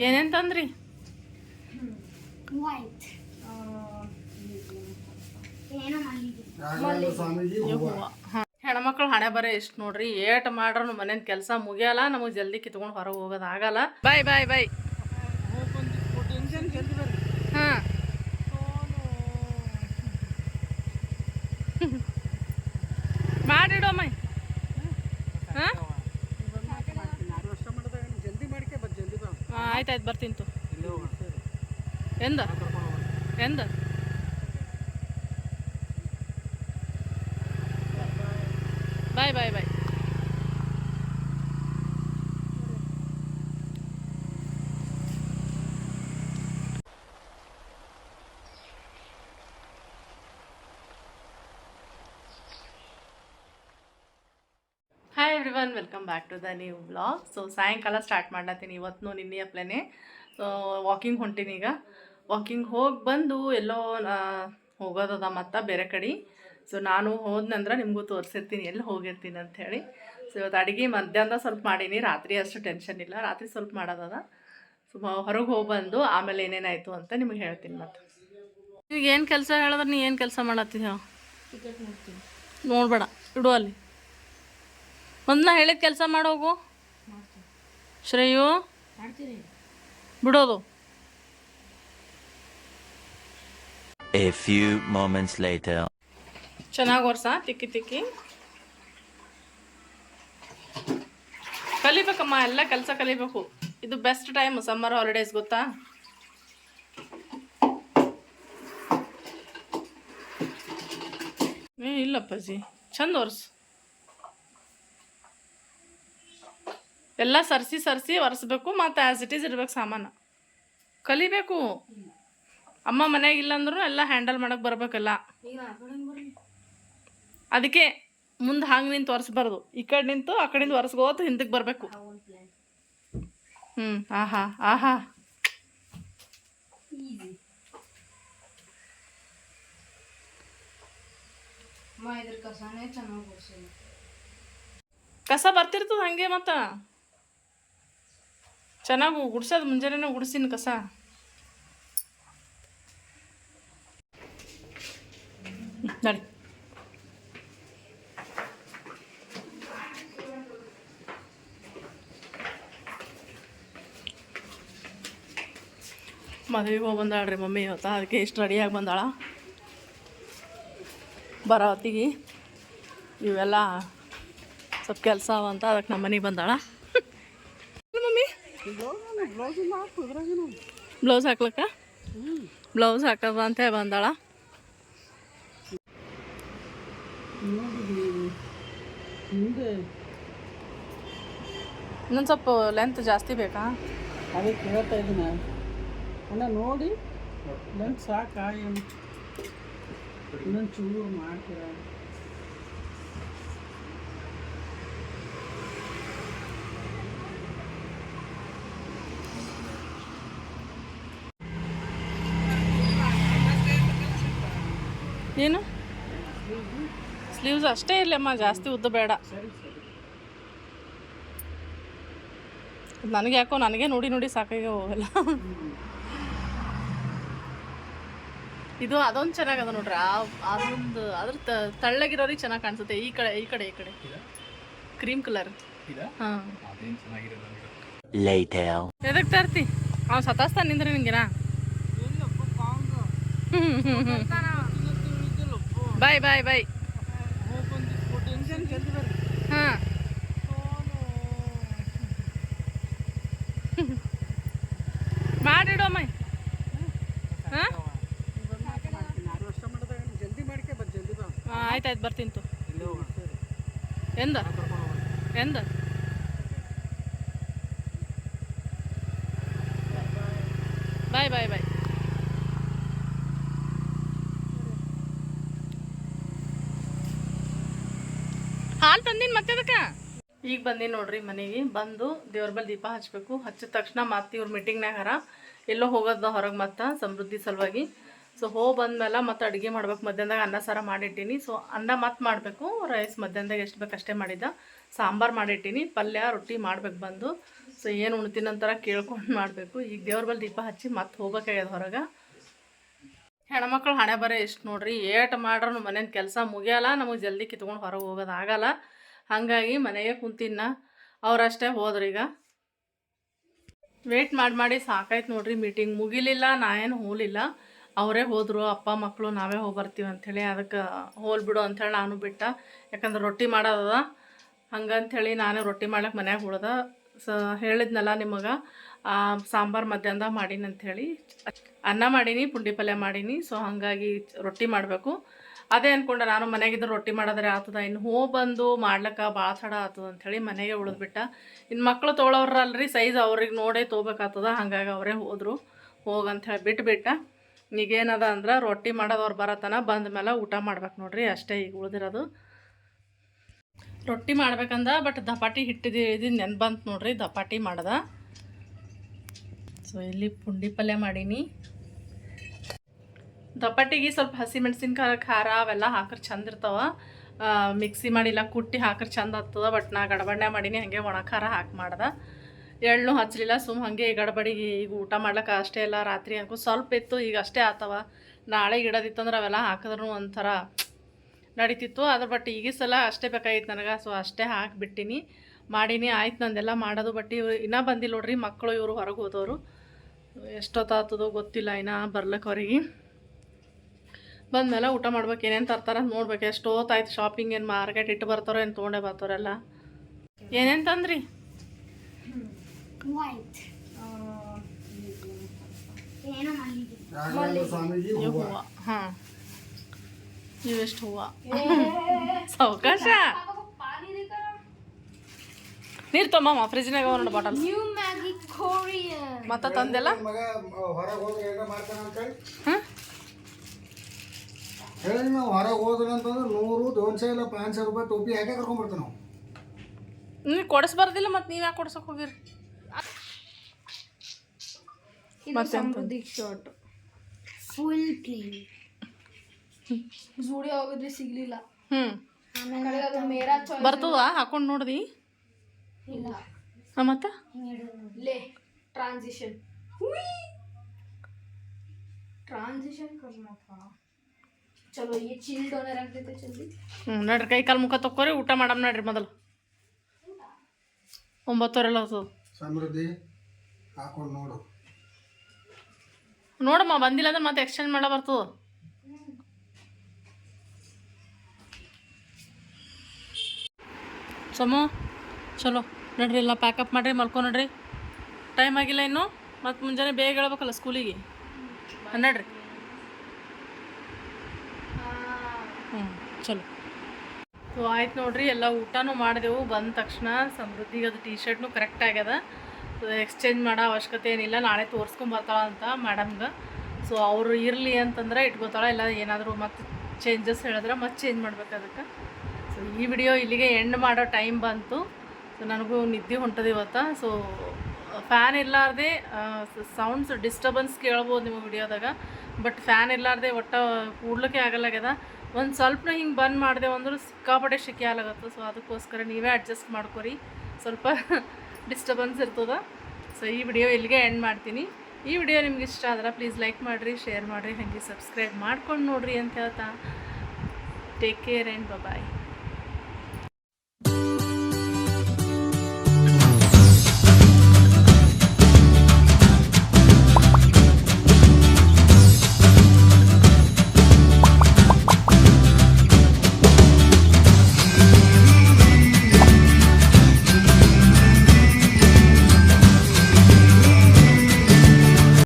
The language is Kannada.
ಏನೇನ್ ತಂದ್ರಿ? ವೈಟ್ ಏನೋ ಮಲ್ಲಿಗೆ ರಾಘವೇಂದ್ರ ಸ್ವಾಮೀಜಿ ಹೂವ. ಹಾಂ. ಹೆಣ್ಮಕ್ಳು ಹಣೆ ಬರ ಇಷ್ಟು ನೋಡ್ರಿ. ಏಟ್ ಮಾಡ್ರು ಮನೇನ ಕೆಲಸ ಮುಗಿಯಲ್ಲ ನಮಗೆ ಜಲ್ದಿ ಕಿತ್ಕೊಂಡು ಹೊರಗೆ ಹೋಗೋದಾಗಲ್ಲ ಬಾಯ್ ಬಾಯ್ ಬಾಯ್ ಹಾಂ ಮಾಡಿಡೋ ಮೈ ಹಾಂ ಆಯ್ತು ಆಯ್ತು ಬರ್ತೀನಿ ತು. ಎಂದ? ಎಂದ? Bye bye bye. Everyone welcome back to the new blog so ಸಾಯಂಕಾಲ ಸ್ಟಾರ್ಟ್ ಮಾಡ್ಲತ್ತೀನಿ ಇವತ್ತು ನಿನ್ನೆ ಅಪ್ಲೇ ಸೊ ವಾಕಿಂಗ್ ಹೊಂಟೀನಿ ಈಗ. ವಾಕಿಂಗ್ ಹೋಗಿ ಬಂದು ಎಲ್ಲೋ ಹೋಗೋದದ ಮತ್ತು ಬೇರೆ ಕಡೆ. ಸೊ ನಾನು ಹೋದ್ನಂದ್ರೆ ನಿಮಗೂ ತೋರಿಸಿರ್ತೀನಿ ಎಲ್ಲಿ ಹೋಗಿರ್ತೀನಿ ಅಂತ ಹೇಳಿ. ಸೊ ಇವತ್ತು ಅಡುಗೆ ಮಧ್ಯಾಹ್ನ ಸ್ವಲ್ಪ ಮಾಡೀನಿ ರಾತ್ರಿ ಅಷ್ಟು ಟೆನ್ಷನ್ ಇಲ್ಲ. ರಾತ್ರಿ ಸ್ವಲ್ಪ ಮಾಡೋದದ. ಸೊ ಹೊರಗೆ ಹೋಗಿ ಬಂದು ಆಮೇಲೆ ಏನೇನಾಯಿತು ಅಂತ ನಿಮಗೆ ಹೇಳ್ತೀನಿ ಮತ್ತೆ. ಈಗ ಏನು ಕೆಲಸ ಹೇಳಿದ್ರೆ ನೀ ಏನು ಕೆಲಸ ಮಾಡತ್ತಿದ್ಯ ನೋಡಬೇಡ ಇಡು ಅಲ್ಲಿ. ಒಂದು ನಾ ಹೇಳಿದ ಕೆಲಸ ಮಾಡೋಗು ಶ್ರೇಯು. ಬಿಡೋದು. A few moments later. ಚೆನ್ನಾಗಿ ವರ್ಷ ತಿಕ್ಕಿ ತಿಕ್ಕಿ. ಕಲಿಬೇಕಮ್ಮ ಎಲ್ಲ ಕೆಲಸ ಕಲಿಬೇಕು. ಇದು ಬೆಸ್ಟ್ ಟೈಮ್ ಸಮ್ಮರ್ ಹಾಲಿಡೇಸ್ ಗೊತ್ತಾ? ಏ ಇಲ್ಲಪ್ಪಾಜಿ ಚಂದ ಒರ್ಸು ಎಲ್ಲ ಸರಿಸಿ ಸರಿಸಿ ಒರೆಸ್ಬೇಕು ಮತ್ತು ಆ್ಯಸ್ ಇಟ್ ಈಸ್ ಇರ್ಬೇಕು ಸಾಮಾನು. ಕಲಿಬೇಕು. ಅಮ್ಮ ಮನೆಗೆ ಇಲ್ಲ ಅಂದ್ರೂ ಎಲ್ಲ ಹ್ಯಾಂಡಲ್ ಮಾಡೋಕೆ ಬರಬೇಕಲ್ಲ ಅದಕ್ಕೆ ಮುಂದೆ ಹಂಗೆ ನಿಂತು ಒರೆಸ್ಬಾರ್ದು. ಈ ಕಡೆ ನಿಂತು ಆ ಕಡೆಯಿಂದ ಒರೆಸ್ಕೋತ ಹಿಂದಕ್ಕೆ ಬರಬೇಕು. ಹ್ಞೂ ಆಹಾ ಆಹಾ. ಕಸ ಬರ್ತಿರ್ತದೆ ಹಂಗೆ ಮತ್ತು? ಚೆನ್ನಾಗಿ ಗುಡ್ಸೋದು ಮುಂಜಾನೆ ಗುಡ್ಸಿನ ಕಸ. ನೋಡಿ. ಮದುವೆಗೆ ಹೋಗಿ ಬಂದಾಳ್ರಿ ಮಮ್ಮಿ ಇವತ್ತು, ಅದಕ್ಕೆ ಇಷ್ಟು ರೆಡಿಯಾಗಿ ಬಂದಾಳ. ಬರೋ ಹೊತ್ತಿಗೆ ಇವೆಲ್ಲ ಸ್ವಲ್ಪ ಕೆಲಸ ಅವಂತ ಅದಕ್ಕೆ ನಮ್ಮ ಮನೆಗೆ ಬಂದಾಳ. ಬ್ಲೌಸ್ ಹಾಕ್ಲಕ್ಕ ಬ್ಲೌಸ್ ಹಾಕದ ಅಂತ ಹೇಳಿ ಬಂದಾಳ ಇನ್ನೊಂದು ಸ್ವಲ್ಪ ಲೆಂತ್ ಜಾಸ್ತಿ ಬೇಕಾ ಅದೇ ಕೇಳ್ತಾ ಇದ್ದೀನಿ ಅಣ್ಣ ನೋಡಿ ನಂಗೆ ಸಾಕಾ ಏನು ಇನ್ನೊಂದು ಚೂರು ಮಾಡ್ತೀರ ಏನು? ಸ್ಲೀವ್ಸ್ ಅಷ್ಟೇ ಇಲ್ಲಮ್ಮ ಜಾಸ್ತಿ ಉದ್ದ ಬೇಡ. ನನಗೆ ಯಾಕೋ ನನಗೆ ನೋಡಿ ನೋಡಿ ಸಾಕಾಗೆ ಹೋಗಲ್ಲ. ಇದು ಅದೊಂದು ಚೆನ್ನಾಗದ ನೋಡ್ರಿ ಆ ಅದೊಂದು ಅದ್ರ ತ- ತಳ್ಳಗಿರೋರಿಗೆ ಚೆನ್ನಾಗಿ ಕಾಣಿಸುತ್ತೆ. ಈ ಕಡೆ ಈ ಕಡೆ ಈ ಕಡೆ. ಕ್ರೀಮ್ ಕಲರ್ ಹಾಂ. ಎದಕ್ಕೆ ತರ್ತಿ? ಅವ್ನು ಸತಾಸ್ತಾನ ನಿಂದ್ರೆ ನಿಂಗೆನ? ಬಾಯ್ ಬಾಯ್ ಬಾಯ್ ಹಾಂ ಮಾಡಿಡೋ ಮೈ ಹಾಂ ಆರು ವರ್ಷ ಮಾಡಿದಾಗ ಜಲ್ದಿ ಮಾಡ್ಕೆ ಬರ್ ಜಲ್ದಿ ಬಾ ಆಯ್ತು ಆಯ್ತು ಬರ್ತೀನಿ ತು ಎಂದ ಎಂದ ಬಾಯ್ ಬಾಯ್ ಬಾಯ್ ಹಾಲು ತಂದಿನ ಮತ್ತೆ ಅದಕ್ಕೆ? ಈಗ ಬಂದೀನಿ ನೋಡ್ರಿ ಮನೆಗೆ. ಬಂದು ದೇವ್ರ ಬಲ್ ದೀಪ ಹಚ್ಚಬೇಕು ಹಚ್ಚಿದ ತಕ್ಷಣ ಮತ್ತೆ ಇವ್ರ ಮೀಟಿಂಗ್ನಾಗ ಹರ. ಎಲ್ಲೋ ಹೋಗೋದ ಹೊರಗೆ ಮತ್ತೆ ಸಮೃದ್ಧಿ ಸಲುವಾಗಿ. ಸೊ ಹೋಗಿ ಬಂದ್ಮೇಲೆ ಮತ್ತೆ ಅಡುಗೆ ಮಾಡ್ಬೇಕು. ಮಧ್ಯಾಹ್ನದಾಗ ಅನ್ನ ಸಾರ ಮಾಡಿಟ್ಟಿನಿ. ಸೊ ಅನ್ನ ಮತ್ತೆ ಮಾಡಬೇಕು. ರೈಸ್ ಮಧ್ಯಾಹ್ನದಾಗ ಎಷ್ಟು ಬೇಕು ಅಷ್ಟೇ ಮಾಡಿದ್ದ. ಸಾಂಬಾರು ಮಾಡಿಟ್ಟಿನಿ. ಪಲ್ಯ, ರೊಟ್ಟಿ ಮಾಡ್ಬೇಕು ಬಂದು. ಸೊ ಏನು ಉಣ್ತೀನಂತರ ಕೇಳ್ಕೊಂಡು ಮಾಡಬೇಕು. ಈಗ ದೇವ್ರ ಬಲ್ ದೀಪ ಹಚ್ಚಿ ಮತ್ತೆ ಹೋಗ್ಬೇಕಾಗ್ಯದ ಹೊರಗೆ. ಹೆಣ್ಮಕ್ಳು ಹಣೆ ಬರ ಎಷ್ಟು ನೋಡ್ರಿ, ಏಟ್ ಮಾಡ್ರೂ ಮನೇನ ಕೆಲಸ ಮುಗಿಯಲ್ಲ ನಮಗೆ ಜಲ್ದಿ ಕಿತ್ಕೊಂಡು ಹೊರಗೆ ಹೋಗೋದು ಆಗಲ್ಲ. ಹಾಗಾಗಿ ಮನೆಗೆ ಕುಂತಿನ್ನ ಅವರಷ್ಟೇ ಹೋದ್ರಿ ಈಗ. ವೇಟ್ ಮಾಡಿ ಮಾಡಿ ಸಾಕಾಯ್ತು ನೋಡ್ರಿ ಮೀಟಿಂಗ್ ಮುಗಿಲಿಲ್ಲ, ನಾ ಏನು ಹೋಲಿಲ್ಲ. ಅವರೇ ಹೋದರು, ಅಪ್ಪ ಮಕ್ಕಳು ನಾವೇ ಹೋಗಿ ಬರ್ತೀವಿ ಅಂಥೇಳಿ ಅದಕ್ಕೆ ಹೋಲ್ ಬಿಡು ಅಂಥೇಳಿ ನಾನು ಬಿಟ್ಟ. ಯಾಕಂದ್ರೆ ರೊಟ್ಟಿ ಮಾಡೋದದ. ಹಂಗಂಥೇಳಿ ನಾನೇ ರೊಟ್ಟಿ ಮಾಡ್ಲಿಕ್ಕೆ ಮನ್ಯಾಗ ಉಳ್ದ. ಸ ಹೇಳಿದ್ನಲ್ಲ ನಿಮಗೆ ಸಾಂಬಾರು ಮಧ್ಯಾಹ್ನದಾಗ ಮಾಡೀನಿ ಅಂಥೇಳಿ. ಅನ್ನ ಮಾಡೀನಿ, ಪುಂಡಿ ಪಲ್ಯ ಮಾಡೀನಿ. ಸೊ ಹಾಗಾಗಿ ರೊಟ್ಟಿ ಮಾಡಬೇಕು. ಅದೇ ಅಂದ್ಕೊಂಡೆ ನಾನು ಮನೆಗಿದ್ರೆ ರೊಟ್ಟಿ ಮಾಡಿದ್ರೆ ಆತದ, ಇನ್ನು ಹೋ ಬಂದು ಮಾಡ್ಲಿಕ್ಕೆ ಭಾಳ ತಡ ಆತದ ಅಂಥೇಳಿ ಮನೆಗೆ ಉಳಿದ್ಬಿಟ್ಟ. ಇನ್ನು ಮಕ್ಕಳು ತೊಗೊಳೋರಲ್ರಿ ಸೈಜ್ ಅವ್ರಿಗೆ ನೋಡೇ ತೊಗೋಬೇಕಾಗ್ತದ ಹಾಗಾಗಿ ಅವರೇ ಹೋದರು. ಹೋಗಂಥೇಳಿ ಬಿಟ್ಬಿಟ್ಟ. ಈಗೇನದ ಅಂದ್ರೆ, ರೊಟ್ಟಿ ಮಾಡೋದವ್ರು ಬರತನ ಬಂದ ಮೇಲೆ ಊಟ ಮಾಡ್ಬೇಕು ನೋಡ್ರಿ, ಅಷ್ಟೇ ಈಗ ಉಳಿದಿರೋದು. ರೊಟ್ಟಿ ಮಾಡ್ಬೇಕಂದ ಬಟ್ ದಪಾಟಿ ಹಿಟ್ಟಿದ್ದು ಇದು ನೆನ್ ಬಂತು ನೋಡ್ರಿ, ದಪಾಟಿ ಮಾಡ್ದ. ಸೊ, ಇಲ್ಲಿ ಪುಂಡಿ ಪಲ್ಯ ಮಾಡೀನಿ. ದಪಾಟಿಗೆ ಸ್ವಲ್ಪ ಹಸಿಮೆಣ್ಸಿನ್ಕಾಯಿ ಖಾರ ಅವೆಲ್ಲ ಹಾಕ್ರೆ ಚಂದ ಇರ್ತಾವ. ಮಿಕ್ಸಿ ಮಾಡಿಲ್ಲ ಕುಟ್ಟಿ ಹಾಕ್ರೆ ಚಂದ ಆಗ್ತದ ಬಟ್ ನಾ ಗಡಬಡ್ನೆ ಮಾಡೀನಿ, ಹಾಗೆ ಒಣ ಖಾರ ಹಾಕಿ ಮಾಡ್ದೆ. ಎಳ್ಳು ಹಚ್ಚಲಿಲ್ಲ ಸುಮ್ ಹಾಗೆ ಗಡಬಡಿಗೆ ಈಗ ಊಟ ಮಾಡ್ಲಿಕ್ಕೆ ಅಷ್ಟೇ ಇಲ್ಲ, ರಾತ್ರಿ ಹಾಕು ಸ್ವಲ್ಪ ಇತ್ತು, ಈಗ ಅಷ್ಟೇ ಆತವ. ನಾಳೆ ಇಡೋದಿತ್ತಂದ್ರೆ ಅವೆಲ್ಲ ಹಾಕಿದ್ರು ಒಂಥರ ನಡೀತಿತ್ತು ಅದ್ರ ಬಟ್ ಈಗ ಸಲ ಅಷ್ಟೇ ಬೇಕಾಗಿತ್ತು ನನಗೆ, ಸೊ ಅಷ್ಟೇ ಹಾಕಿಬಿಟ್ಟಿನಿ. ಮಾಡೀನಿ, ಆಯ್ತು ನಂದೆಲ್ಲ ಮಾಡೋದು ಬಟ್ ಇವ್ರು ಇನ್ನೂ ಬಂದಿಲ್ಲ ನೋಡ್ರಿ ಮಕ್ಕಳು ಇವರು ಹೊರಗೆ ಹೋದವರು. ಎಷ್ಟೊತ್ತಾಗ್ತದೋ ಗೊತ್ತಿಲ್ಲ ಇನ್ನೂ ಬರ್ಲಿಕ್ಕೆ ಅವ್ರಿಗೆ. ಬಂದಮೇಲೆ ಊಟ ಮಾಡ್ಬೇಕು ಏನೇನು ತರ್ತಾರ ಅಂತ ನೋಡ್ಬೇಕು ಎಷ್ಟೊತ್ತಾಯ್ತು ಶಾಪಿಂಗ್ ಏನು ಮಾರ್ಕೆಟ್ ಇಟ್ಟು ಬರ್ತಾರೋ ಏನು ತೊಗೊಂಡೆ ಬರ್ತಾರಲ್ಲ. ಏನೇನು ತಂದ್ರಿ? ವೈಟ್ ಏನೋ ಮಲ್ಲಿಗೆ ರಾಘವೇಂದ್ರ ಸ್ವಾಮೀಜಿ ಇವು ಹೂವ. ಹೂವು ಹಾಂ. ಇವೆಷ್ಟು ಹೂವು? ಸಾವಕಾಶ. ನೀರು ತೊಂಬಮ್ಮ ಫ್ರಿಜ್ನಾಗ ಒಂದು ಬಾಟಲ್ ಮ್ಯಾಗಿ ಮತ್ತೆ ತಂದೆಲ್ಲ? ಮಗ ಹೊರಗೆ ಹೋಗಿ ಏನಾರ ಮಾಡ್ತಾನ ಅಂತೇಳಿ ಹಾಂ? ಹೇಳಿ ನಾವು ಹೊರಗೆ ಹೋದ್ರೆ ಅಂತಂದ್ರೆ ನೂರು ದೋನ್ಸೆ ಇಲ್ಲ ಪಾಂಚ್ ರೂಪಾಯಿ ಟೋಪಿ ಹಾಕಿ ಕರ್ಕೊಂಡ್ಬರ್ತೀವಿ ನಾವು ನೀವು ಕೊಡಿಸ್ಬಾರ್ದಿಲ್ಲ ಮತ್ತು ನೀವು ಯಾಕೆ ಕೊಡ್ಸಕ್ಕೆ ಹೋಗಿರಿ? ಮತ್ತೆ ಸಮೃದ್ಧಿ ಶರ್ಟ್ ಫುಲ್ ಕ್ಲೀನ್ ಜೋಡಿ ಹೋಗಿದ್ರೆ ಸಿಗ್ಲಿಲ್ಲ. ಹ್ಞೂ ಆಮೇಲೆ ಅದು ಮೇರಾ ಚಾಯ್ಸ್ ಬರ್ತದ? ಹಾಕೊಂಡು ನೋಡ್ದಿ? ಇಲ್ಲ. ಮತ್ತೆ? ಲೇ ಟ್ರಾನ್ಸಿಷನ್ ಟ್ರಾನ್ಸಿಷನ್ ಚಲೋ ಈ ಚಿಲ್ ಡೋನರ್ ಆಗ್ತೈತೆ ಜಲ್ದಿ ಹ್ಞೂ ನಡ್ರಿ ಕೈ ಕಾಲು ಮುಖ ತಕ್ಕೋರಿ ಊಟ ಮಾಡಮ್ ನಡ್ರಿ ಮೊದಲು. ಒಂಬತ್ತುವರೆಲ್ಲ ಹೊತ್ತು ಸಮೃದ್ಧಿ ಹಾಕೊಂಡು ನೋಡು. ನೋಡಮ್ಮ ಬಂದಿಲ್ಲ ಅಂದ್ರೆ ಮತ್ತೆ ಎಕ್ಸ್ಚೇಂಜ್ ಮಾಡ ಬರ್ತದೆ. ಸಮ ಚಲೋ. ನಡ್ರಿ, ಎಲ್ಲ ಪ್ಯಾಕಪ್ ಮಾಡಿರಿ, ಮಲ್ಕೊ ನೋಡ್ರಿ. ಟೈಮ್ ಆಗಿಲ್ಲ ಇನ್ನು. ಮತ್ತು ಮುಂಜಾನೆ ಬೇಗ ಹೇಳ್ಬೇಕಲ್ಲ ಸ್ಕೂಲಿಗೆ ನೋಡ್ರಿ ಹ್ಞೂ ಚಲೋ. ಸೊ ಆಯ್ತು ನೋಡ್ರಿ, ಎಲ್ಲ ಊಟನೂ ಮಾಡಿದೆವು. ಬಂದ ತಕ್ಷಣ ಸಮೃದ್ಧಿಗೆ ಅದು ಟಿ ಶರ್ಟ್ನು ಕರೆಕ್ಟ್ ಆಗ್ಯದ. ಎಕ್ಸ್ಚೇಂಜ್ ಮಾಡೋ ಅವಶ್ಯಕತೆ ಏನಿಲ್ಲ. ನಾಳೆ ತೋರಿಸ್ಕೊಂಬರ್ತಾಳ ಅಂತ ಮೇಡಮ್ಗೆ ಸೊ ಅವರು ಇರಲಿ ಅಂತಂದ್ರೆ ಇಟ್ಕೋತಾಳೆ. ಇಲ್ಲ, ಏನಾದರೂ ಮತ್ತೆ ಚೇಂಜಸ್ ಹೇಳಿದ್ರೆ ಮತ್ತೆ ಚೇಂಜ್ ಮಾಡ್ಬೇಕು ಅದಕ್ಕೆ. ಸೊ ಈ ವಿಡಿಯೋ ಇಲ್ಲಿಗೆ ಎಂಡ್ ಮಾಡೋ ಟೈಮ್ ಬಂತು. ಸೊ ನನಗೂ ನಿದ್ದೆ ಹೊಂಟದೆ ಇವತ್ತು. ಸೊ ಫ್ಯಾನ್ ಇರಲಾರ್ದೆ ಸೌಂಡ್ಸ್ ಡಿಸ್ಟರ್ಬೆನ್ಸ್ ಕೇಳ್ಬೋದು ನಿಮ್ಮ ವಿಡಿಯೋದಾಗ. ಬಟ್ ಫ್ಯಾನ್ ಇರಲಾರ್ದೆ ಒಟ್ಟು ಕೂಡ್ಲಿಕ್ಕೆ ಆಗಲ್ಲಾಗ್ಯದ ಒಂದು ಸ್ವಲ್ಪನ ಹಿಂಗೆ ಬಂದ್ ಮಾಡಿದೆವು ಅಂದ್ರೆ ಸಿಕ್ಕಾಪಟ್ಟೆ ಶಿಕೆ ಆಗತ್ತೆ ಸೊ ಅದಕ್ಕೋಸ್ಕರ ನೀವೇ ಅಡ್ಜಸ್ಟ್ ಮಾಡ್ಕೊರಿ. ಸ್ವಲ್ಪ ಡಿಸ್ಟರ್ಬೆನ್ಸ್ ಇರ್ತದೆ. ಸೊ ಈ ವಿಡಿಯೋ ಇಲ್ಲಿಗೆ ಎಂಡ್ ಮಾಡ್ತೀನಿ. ಈ ವಿಡಿಯೋ ನಿಮ್ಗೆ ಇಷ್ಟ ಆದ್ರೆ ಪ್ಲೀಸ್ ಲೈಕ್ ಮಾಡಿರಿ ಶೇರ್ ಮಾಡಿರಿ, ಹಾಗೆ ಸಬ್ಸ್ಕ್ರೈಬ್ ಮಾಡ್ಕೊಂಡು ನೋಡಿರಿ ಅಂತ ಹೇಳ್ತಾ. Take care and bye